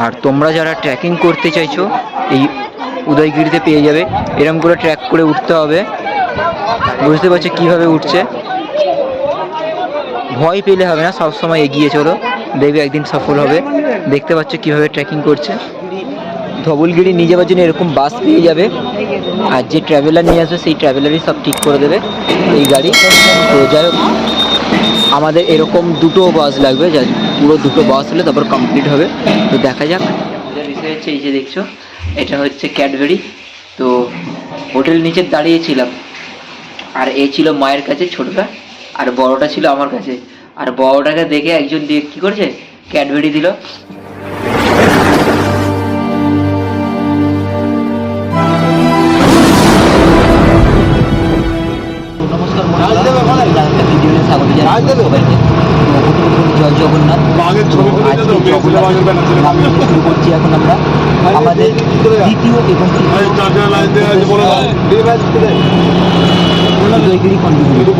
আর তোমরা যারা ট্রেকিং করতে চাইছো, এই উদয়গিরিতে পেয়ে যাবে। এরকম করে ট্র্যাক করে উঠতে হবে। বুঝতে পারছ কীভাবে উঠছে? ভয় পেলে হবে না, সবসময় এগিয়ে চলো। দেখবে একদিন সফল হবে। দেখতে পাচ্ছ কীভাবে ট্রেকিং করছে। ধবলগিরি নিয়ে যাওয়ার জন্য এরকম বাস পেয়ে যাবে। আর যে ট্রাভেলার নিয়ে আসবে, সেই ট্রাভেলারই সব ঠিক করে দেবে। এই গাড়ি। তো যাই হোক, আমাদের এরকম দুটো বাস লাগবে যা পুরো দুটো বাস হলে তারপর কমপ্লিট হবে। তো দেখা যাক। বিষয় হচ্ছে এই যে দেখছ এটা হচ্ছে ক্যাডবেরি তো হোটেল নিচে দাঁড়িয়েছিলাম। আর এ ছিল মায়ের কাছে ছোটটা আর বড়টা ছিল আমার কাছে। আর বড়টাকে দেখে একজন দিয়ে কি করছে? ক্যাডবেরি দিল। নমস্কার স্বাগত জানাই জয় জগন্নাথ। আজকে। নাম শুরু করছি এখন আমরা। আমাদের দ্বিতীয় এবং লাইন দেওয়া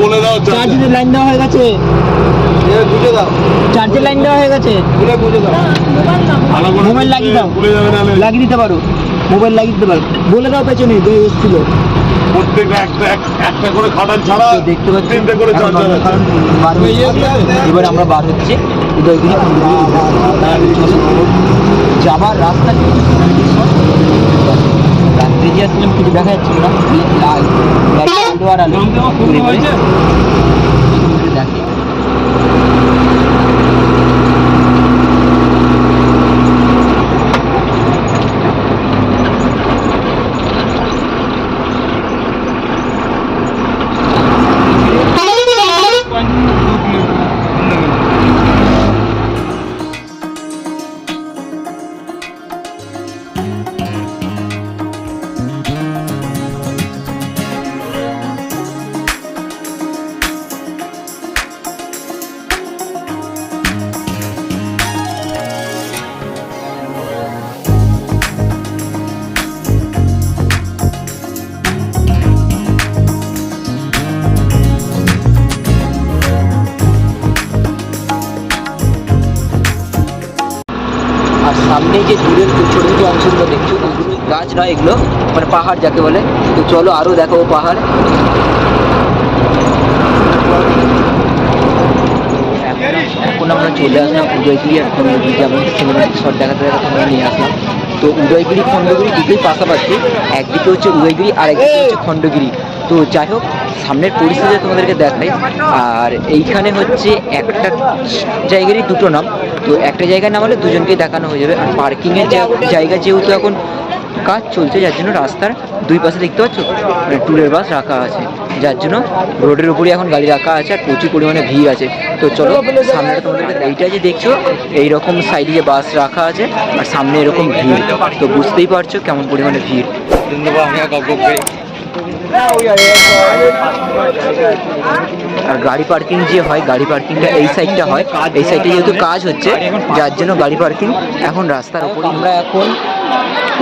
বলে দাও। চার্জার লাইন দেওয়া হয়ে গেছে। বুঝে দাও। চার্জের লাইন দেওয়া হয়ে গেছে। বুঝে দাও। ভালো করে মোবাইল লাগিয়ে দাও। লাগিয়ে দিতে পারো। মোবাইল লাগিয়ে দিতে পারো। বলে দাও পেছনে যে এসেছিল। প্রত্যেকটা একটা একটা করে খাটান ছাড়া দেখতে পাচ্ছি তিনটে করে বার এবার আমরা বার হচ্ছি। উদয়গিরি। যাবার রাস্তা। রাত্রে যে আসছিলাম কিছু দেখা যাচ্ছিল না। লাল। লাইট আলো আর আলো নয় এগুলো? মানে পাহাড় যাকে বলে। তো চলো আরও দেখাবো পাহাড়। এখন আমরা চলে আসলাম উদয়গিরি খণ্ডগিরি যেমন সিনেমাটিক শট দেখাতে দেখাতে আমরা নিয়ে আসলাম। তো উদয়গিরি, খণ্ডগিরি দুটোই পাশাপাশি। একদিকে হচ্ছে উদয়গিরি, আর একদিকে হচ্ছে খণ্ডগিরি। তো যাই হোক, সামনের পরিস্থিতি তোমাদেরকে দেখাই। আর এইখানে হচ্ছে একটা জায়গারই দুটো নাম। তো একটা জায়গায় নাম হলে দুজনকেই দেখানো হয়ে যাবে। আর পার্কিংয়ের জায়গা যেহেতু এখন কাজ চলছে, যার জন্য রাস্তার দুই পাশে দেখতে পাচ্ছ মানে ট্যুরের বাস রাখা আছে। যার জন্য রোডের উপরে এখন গাড়ি রাখা আছে আর প্রচুর পরিমাণে ভিড় আছে। তো চলো, সামনেটা তোমাদেরকে এইটা যে দেখছ, এইরকম সাইডে যে বাস রাখা আছে আর সামনে এরকম ভিড়। তো বুঝতেই পারছ কেমন পরিমাণে ভিড়। আর গাড়ি পার্কিং যে হয়, গাড়ি পার্কিংটা এই সাইডটা হয়। এই সাইডে যেহেতু কাজ হচ্ছে, যার জন্য গাড়ি পার্কিং এখন রাস্তার উপর আমরা এখন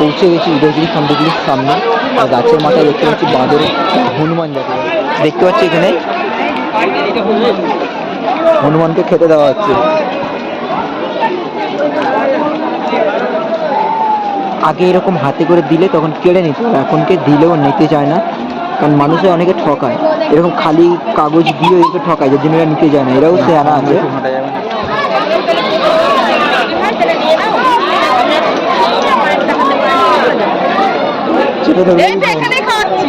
পৌঁছে গেছি উদয়গিরি খণ্ডগিরির সামনে আর গাছের মাথায় দেখতে পাচ্ছি বাঁদর হনুমান দেখতে দেখতে পাচ্ছি এখানে হনুমানকে খেতে দেওয়া হচ্ছে। আগে এরকম হাতে করে দিলে তখন কেড়ে নিত এখনকে দিলেও নিতে চায় না। কারণ মানুষে অনেকে ঠকায়। এরকম খালি কাগজ দিয়ে একে ঠকায়, যার জন্য এরা নিতে যায় না। এরাও সে আনা আছে সেটা ধরবে এই তো এখানে খাওয়াচ্ছি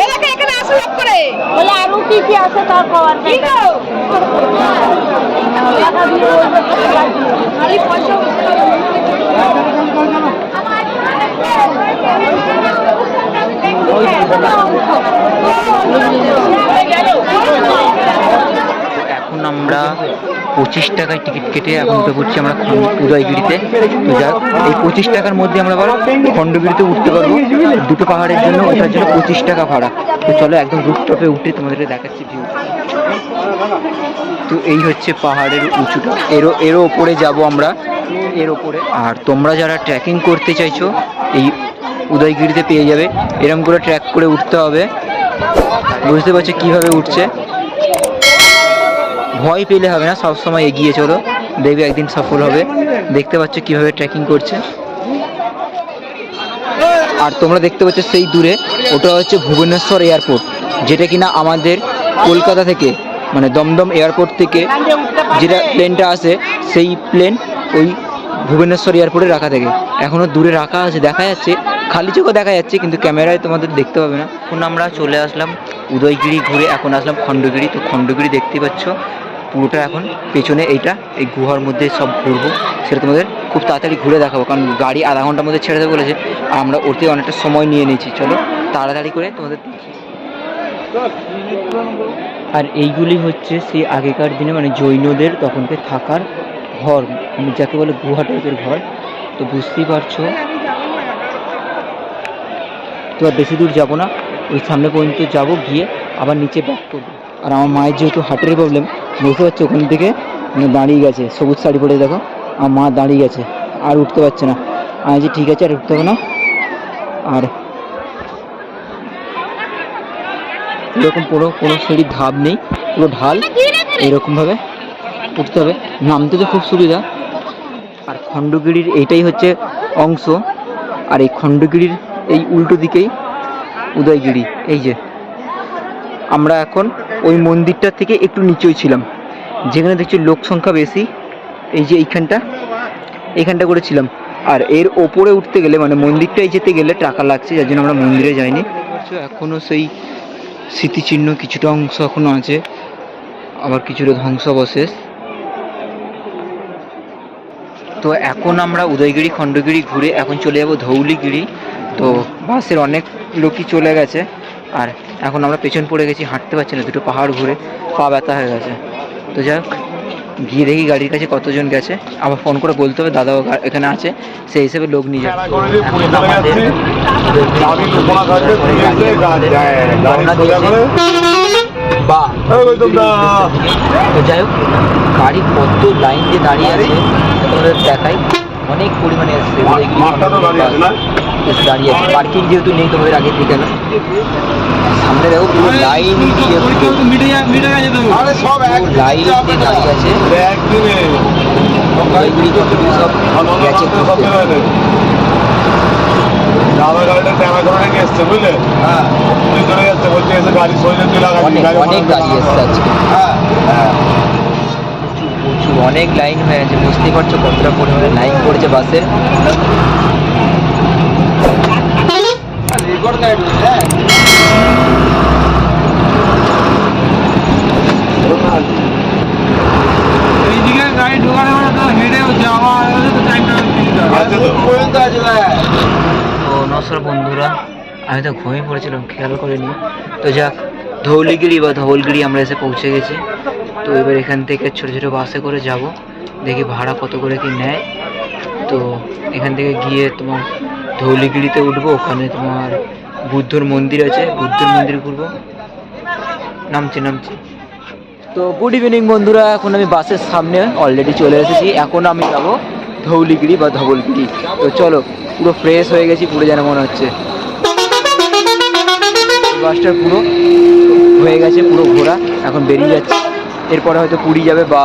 এই এখানে আসো সব করে। বলে আরও কি কি আছে তার পাওয়ার কি গো? খালি পয়সা এখন আমরা পঁচিশ টাকায় টিকিট কেটে এখন উঠে পড়ছি আমরা উদয়গিরিতে। তো যাক, এই পঁচিশ টাকার মধ্যে আমরা আবার খণ্ডগিরিতে উঠতে পারব। দুটো পাহাড়ের জন্য ওটার জন্য পঁচিশ টাকা ভাড়া। তো চলো একদম রুপটপে উঠে তোমাদেরকে দেখাচ্ছি ভিউ তো এই হচ্ছে পাহাড়ের উঁচুটা। এরও এরও ওপরে যাব আমরা। এর ওপরে। আর তোমরা যারা ট্রেকিং করতে চাইছো, এই উদয়গিরিতে পেয়ে যাবে। এরকম করে ট্র্যাক করে উঠতে হবে। বুঝতে পারছ কীভাবে উঠছে? ভয় পেলে হবে না, সবসময় এগিয়ে চলো। দেখবে একদিন সফল হবে। দেখতে পাচ্ছ কীভাবে ট্রেকিং করছে। আর তোমরা দেখতে পাচ্ছ সেই দূরে, ওটা হচ্ছে ভুবনেশ্বর এয়ারপোর্ট, যেটা কিনা আমাদের কলকাতা থেকে মানে দমদম এয়ারপোর্ট থেকে যেটা প্লেনটা আসে সেই প্লেন ওই ভুবনেশ্বর এয়ারপোর্টে রাখা থেকে। এখনও দূরে রাখা আছে, দেখা যাচ্ছে। খালি চোখে দেখা যাচ্ছে, কিন্তু ক্যামেরায় তোমাদের দেখতে পাবে না। এখন আমরা চলে আসলাম উদয়গিরি ঘুরে, এখন আসলাম খণ্ডগিরি। তো খণ্ডগিরি দেখতে পাচ্ছ পুরোটা এখন পেছনে এইটা, এই গুহার মধ্যে সব ঘুরবো। সেটা তোমাদের খুব তাড়াতাড়ি ঘুরে দেখাবো, কারণ গাড়ি আধা ঘণ্টার মধ্যে ছেড়ে দেবে বলেছে। আর আমরা ওতে অনেকটা সময় নিয়ে নিয়েছি। চলো, তাড়াতাড়ি করে তোমাদের আর এইগুলি হচ্ছে সেই আগেকার দিনে মানে জৈনদের তখনকে থাকার ঘর মানে যাকে বলে গুহা টাইপের ঘর। তো বুঝতেই পারছ? তো আর বেশি দূর যাব না, ওই সামনে পর্যন্ত যাব, গিয়ে আবার নিচে ব্যাক করব। আর আমার মায়ের যেহেতু হার্টের প্রবলেম বুঝতে পারছ ওখান থেকে মানে দাঁড়িয়ে গেছে, সবুজ শাড়ি পরে দেখো, আর মা দাঁড়িয়ে গেছে, আর উঠতে পারছে না। আমি যে ঠিক আছে, আর উঠতে হবে না। আর এরকম পুরো কোনো সিঁড়ির ধাপ নেই, পুরো ঢাল, এরকমভাবে উঠতে হবে। নামতে তো খুব সুবিধা। আর খণ্ডগিরির এইটাই হচ্ছে অংশ, আর এই খণ্ডগিরির এই উল্টো দিকেই উদয়গিরি, এই যে। আমরা এখন ওই মন্দিরটার থেকে একটু নিচেই ছিলাম। যেখানে দেখছি লোক সংখ্যা বেশি, এই যে এইখানটা এইখানটা করেছিলাম। আর এর ওপরে উঠতে গেলে মানে মন্দিরটায় যেতে গেলে টাকা লাগছে, যার জন্য আমরা মন্দিরে যাইনি। এখনও সেই স্মৃতিচিহ্ন কিছুটা অংশ এখনও আছে, আবার কিছুটা ধ্বংসাবশেষ। তো এখন আমরা উদয়গিরি, খণ্ডগিরি ঘুরে এখন চলে যাব ধৌলিগিরি। তো বাসের অনেক লোকই চলে গেছে, আর এখন আমরা পেছন পড়ে গেছি, হাঁটতে পারছি না, দুটো পাহাড় ঘুরে, পা ব্যথা হয়ে গেছে। তো যাক গিয়ে দেখি গাড়ির কাছে কতজন গেছে। আবার ফোন করে বলতে হবে, দাদাও এখানে আছে, সেই হিসেবে লোক নিয়ে যাই হোক, গাড়ি কত লাইন দিয়ে দাঁড়িয়ে আছে দেখাই, অনেক পরিমাণে এসছে। মাঠটা দাঁড়িয়ে আছে। পার্কিং যেহেতু নেই তোমাদের আগে থেকে না। সামনে দেখো পুরো লাইন দিয়ে লাইন দিয়ে দাঁড়িয়ে আছে। কতগুলি সব গেছে হ্যাঁ। অনেক গাড়ি অনেক গাড়ি এসছে আজকে। হ্যাঁ হ্যাঁ। প্রচুর প্রচুর অনেক লাইন হয়ে আছে বুঝতেই পারছ কতটা পরিমাণে লাইন পড়েছে বাসের এইদিকে গাড়ি ঢোকানো তো হেঁটে যাওয়া তো টাইমটা পর্যন্ত আছে তো নমস্কার বন্ধুরা। আমি তো ঘুমিয়ে পড়েছিলাম খেয়াল করিনি। তো যাক ধৌলিগিরি বা ধৌলগিরি আমরা এসে পৌঁছে গেছি। তো এবার এখান থেকে ছোটো ছোটো বাসে করে যাব। দেখি ভাড়া কত করে কি নেয়। তো এখান থেকে গিয়ে তোমার ধৌলিগিরিতে উঠবো ওখানে তোমার বুদ্ধর মন্দির আছে, বুদ্ধর মন্দির ঘুরবো। নামছি নামছি। তো গুড ইভিনিং বন্ধুরা, এখন আমি বাসের সামনে অলরেডি চলে এসেছি। এখন আমি যাব ধৌলিগিরি বা ধবলগিরি। তো চলো, পুরো ফ্রেশ হয়ে গেছি, পুরো যেন মনে হচ্ছে। বাসটা পুরো হয়ে গেছে, পুরো ঘোরা। এখন বেরিয়ে যাচ্ছে। এরপরে হয়তো পুরী যাবে বা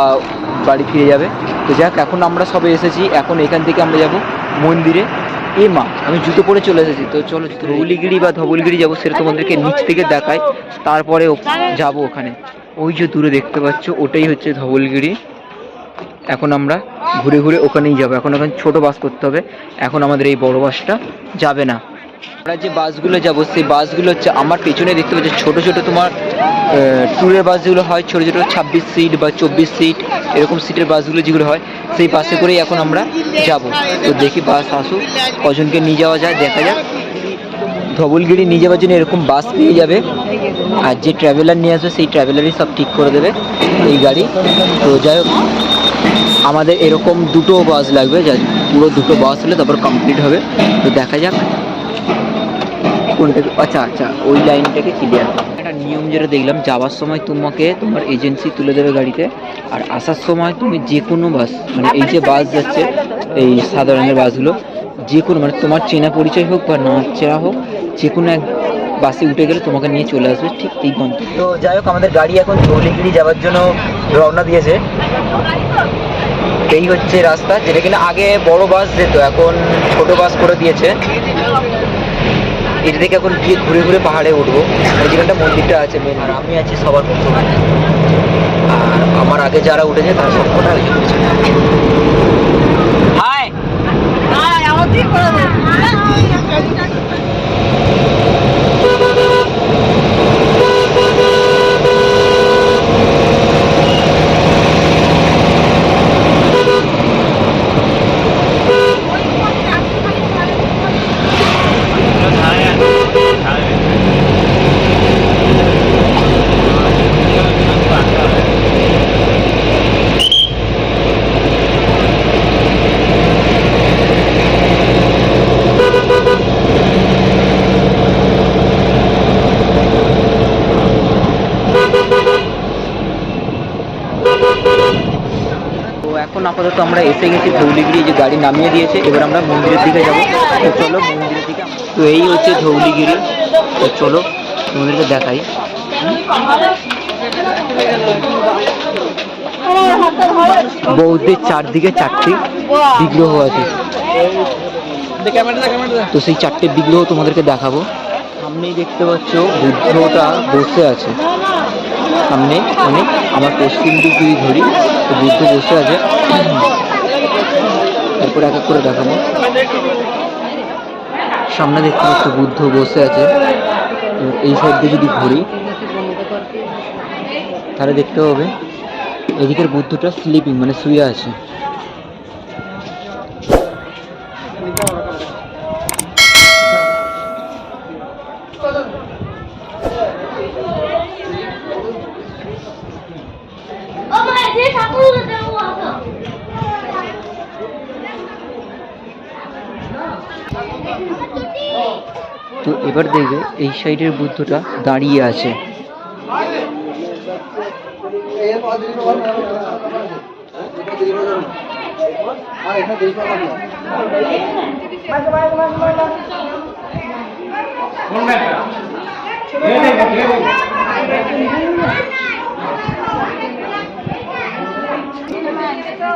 বাড়ি ফিরে যাবে। তো যাক, এখন আমরা সবে এসেছি। এখন এখান থেকে আমরা যাব মন্দিরে। এ মা, আমি জুতো পরে চলে এসেছি, তো চলো ধৌলিগিরি বা ধবলগিরি যাব সেটা তোমাদেরকে নিচ থেকে দেখায় তারপরে যাব ওখানে। ওই যে দূরে দেখতে পাচ্ছ, ওটাই হচ্ছে ধবলগিরি। এখন আমরা ঘুরে ঘুরে ওখানেই যাব। এখন এখন ছোট বাস করতে হবে, এখন আমাদের এই বড় বাসটা যাবে না। আমরা যে বাসগুলো যাব, সেই বাসগুলো হচ্ছে আমার পেছনে দেখতে পাচ্ছি, ছোট ছোট তোমার ট্যুরের বাসগুলো হয়, ছোট ছোট ছাব্বিশ সিট বা চব্বিশ সিট এরকম সিটের বাসগুলো যেগুলো হয় সেই বাসে করেই এখন আমরা যাব। তো দেখি বাস আসুক, কজনকে নিয়ে যাওয়া যায় দেখা যাক। ধবলগিরি নিয়ে যাওয়ার জন্য এরকম বাস পেয়ে যাবে। আর যে ট্রাভেলার নিয়ে আসবে, সেই ট্রাভেলারই সব ঠিক করে দেবে এই গাড়ি। তো যাই হোক, আমাদের এরকম দুটো বাস লাগবে, যা পুরো দুটো বাস হলে তারপর কমপ্লিট হবে। তো দেখা যাক। কোনটাকে আচ্ছা আচ্ছা ওই লাইনটাকে ক্লিয়ার একটা নিয়ম যেটা দেখলাম যাওয়ার সময় তোমাকে তোমার এজেন্সি তুলে দেবে গাড়িতে আর আসার সময় তুমি যে কোনো বাস মানে এই যে বাস যাচ্ছে এই সাদা রঙের বাসগুলো যে কোনো মানে তোমার চেনা পরিচয় হোক বা না চেনা হোক যে কোনো এক বাসে উঠে গেলে তোমাকে নিয়ে চলে আসবে ঠিক এই গন্তব্য। তো যাই হোক আমাদের গাড়ি এখন ধৌলিগিরি যাওয়ার জন্য রওনা দিয়েছে। এই হচ্ছে রাস্তা যেটা কিনা আগে বড় বাস যেত এখন ছোট বাস করে দিয়েছে। এটা থেকে এখন গিয়ে ঘুরে ঘুরে পাহাড়ে উঠবো। ওই যেখানটা মন্দিরটা আছে মেন আর আমি আছি সবার প্রথমে। আর আমার আগে যারা উঠেছে তারা সব কটা হাই তো এখন আপাতত আমরা এসে গেছি ধৌলিগিরি, যে গাড়ি নামিয়ে দিয়েছে। এবার আমরা মন্দিরের দিকে যাব। তো চলো মন্দিরের দিকে তো এই হচ্ছে ধৌলিগিরি। তো চলো মন্দিরকে দেখাই। বৌদ্ধের চারদিকে চারটি বিগ্রহ আছে। তো সেই চারটে বিগ্রহ তোমাদেরকে দেখাবো। সামনেই দেখতে পাচ্ছ বুদ্ধটা বসে আছে। সামনে মানে আমার পশ্চিম দিক যদি ধরি। তো বুদ্ধ বসে আছে। তারপর এক এক করে দেখাবো। সামনে দেখতে পাচ্ছি বুদ্ধ বসে আছে। তো এই সাইড দিয়ে যদি ঘুরি তাহলে দেখতে হবে এদিকের বুদ্ধটা স্লিপিং মানে শুয়ে আছে তো এবার দেখবে এই সাইডের বুদ্ধটা দাঁড়িয়ে আছে।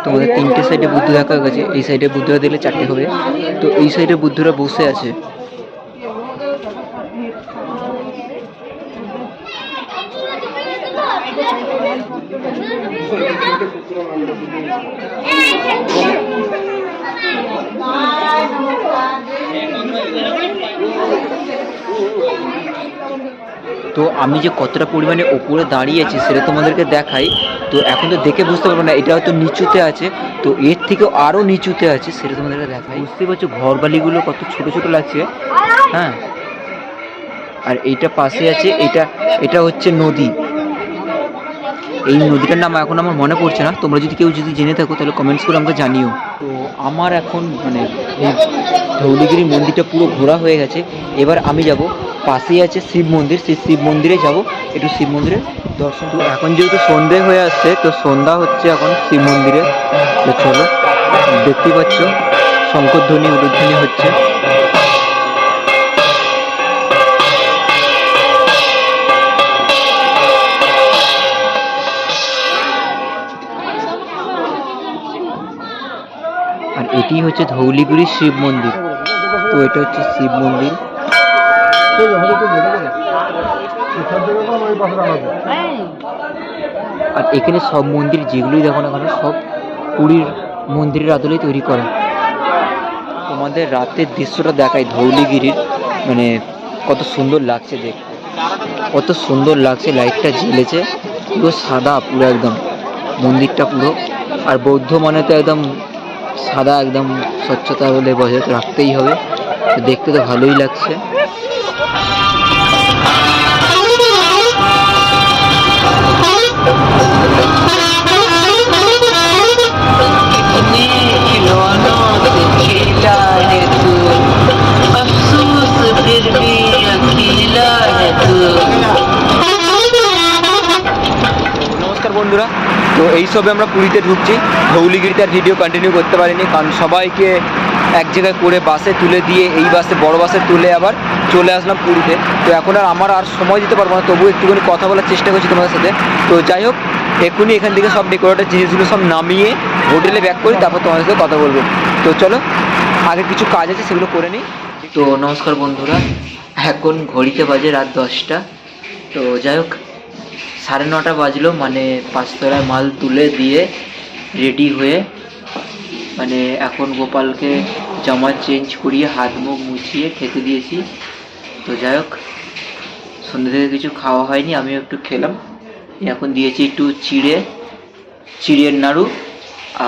তোমাদের তিনটে সাইডে বুদ্ধ দেখা গেছে, এই সাইডে বুদ্ধরা দিলে চারটে হবে। তো এই সাইডে বুদ্ধরা বসে আছে। তো আমি যে কতটা পরিমাণে ওপরে দাঁড়িয়ে আছি সেটা তোমাদেরকে দেখাই। তো এখন তো দেখে বুঝতে পারব না, এটা হয়তো নিচুতে আছে। তো এর থেকে আরও নিচুতে আছে সেটা তোমাদেরকে দেখাই। বুঝতে পারছ, ঘরবালিগুলো কত ছোট ছোট লাগছে। হ্যাঁ। আর এইটা পাশে আছে, এটা এটা হচ্ছে নদী। এই নদীটার নাম এখন আমার মনে পড়ছে না। তোমরা যদি কেউ যদি জেনে থাকো, তাহলে কমেন্টস করে আমাকে জানিও। তো আমার এখন মানে এই ধৌলিগিরি মন্দিরটা পুরো ঘোরা হয়ে গেছে। এবার আমি যাব, পাশেই আছে শিব মন্দির। সেই শিব মন্দিরে যাব। একটু শিব মন্দিরে দর্শন তো এখন যেহেতু সন্ধে হয়ে আসছে, তো সন্ধ্যা হচ্ছে এখন শিব মন্দিরে। তো চলো দেখতেই পাচ্ছ, শঙ্করধ্বনি, উলুধ্বনি হচ্ছে। এটি হচ্ছে ধৌলিগুড়ি শিব মন্দির। তো এটা হচ্ছে শিব মন্দির। আর এখানে সব মন্দির যেগুলোই দেখো না কেন, সব পুরীর মন্দিরের আদলেই তৈরি করা। তোমাদের রাতের দৃশ্যটা দেখাই ধৌলিগিরির। মানে কত সুন্দর লাগছে দেখতে। কত সুন্দর লাগছে, লাইটটা জ্বেলেছে। পুরো সাদা পুরো একদম। মন্দিরটা পুরো। আর বৌদ্ধ মানে তো একদম সাদা একদম স্বচ্ছতা বলে বজায় তো রাখতেই হবে তো দেখতে তো ভালোই লাগছে खिलौनों से खेला है तू अफसोस फिर भी अकेला है तू বন্ধুরা। তো এইসবে আমরা পুরীতে ঢুকছি। ধৌলিগিরিতে আর ভিডিও কন্টিনিউ করতে পারিনি, কারণ সবাইকে এক জায়গায় করে বাসে তুলে দিয়ে, এই বাসে, বড় বাসে তুলে আবার চলে আসলাম পুরীতে। তো এখন আর আমার আর সময় দিতে পারব না তবু একটুখানি কথা বলার চেষ্টা করছি তোমাদের সাথে। তো যাই হোক, এক্ষুনি এখান থেকে সব ডেকোরেটের জিনিসগুলো সব নামিয়ে হোটেলে ব্যাক করি তারপর তোমাদের সাথে কথা বলব। তো চলো, আগে কিছু কাজ আছে সেগুলো করে নিই। তো নমস্কার বন্ধুরা, এখন ঘড়িতে বাজে রাত দশটা। তো যাই হোক সাড়ে নটা বাজলো মানে পাঁচতলায় মাল তুলে দিয়ে রেডি হয়ে মানে এখন গোপালকে জামা চেঞ্জ করিয়ে হাত মুখ মুছিয়ে খেতে দিয়েছি। তো যাই হোক, সন্ধ্যে থেকে কিছু খাওয়া হয়নি, আমিও একটু খেলাম। এখন দিয়েছি একটু চিড়ে, চিড়ের নাড়ু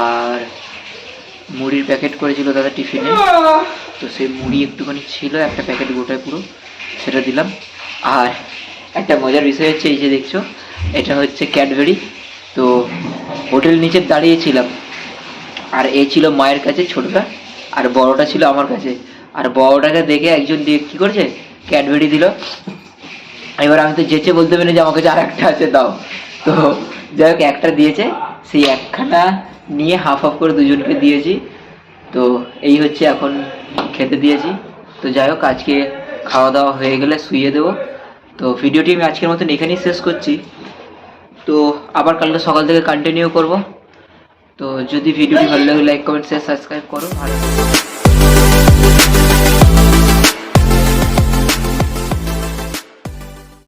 আর মুড়ির প্যাকেট করেছিল দাদা টিফিনে। তো সেই মুড়ি একটুখানি ছিল, একটা প্যাকেট গোটায় পুরো, সেটা দিলাম। আর একটা মজার বিষয় হচ্ছে এই যে দেখছ এটা হচ্ছে ক্যাডবেরি তো হোটেল নিচে দাঁড়িয়েছিলাম। আর এ ছিল মায়ের কাছে ছোটটা, আর বড়টা ছিল আমার কাছে। আর বড়টাকে দেখে একজন দিয়ে কী করছে? ক্যাডবেরি দিল। এবার আমি তো যেচে বলতে পারি যে আমার কাছে আর একটা আছে, দাও। তো যাই হোক, একটা দিয়েছে। সেই একখানা নিয়ে হাফ হাফ করে দুজনকে দিয়েছি। তো এই হচ্ছে এখন খেতে দিয়েছি। তো যাই হোক, আজকে খাওয়া দাওয়া হয়ে গেলে শুয়ে দেবো। তো ভিডিওটি আমি আজকের মতন এখানেই শেষ করছি। তো আবার কালকে সকাল থেকে কন্টিনিউ করব। তো যদি ভিডিওটি ভালো লাগে লাইক কমেন্ট শেয়ার সাবস্ক্রাইব করো। ভালো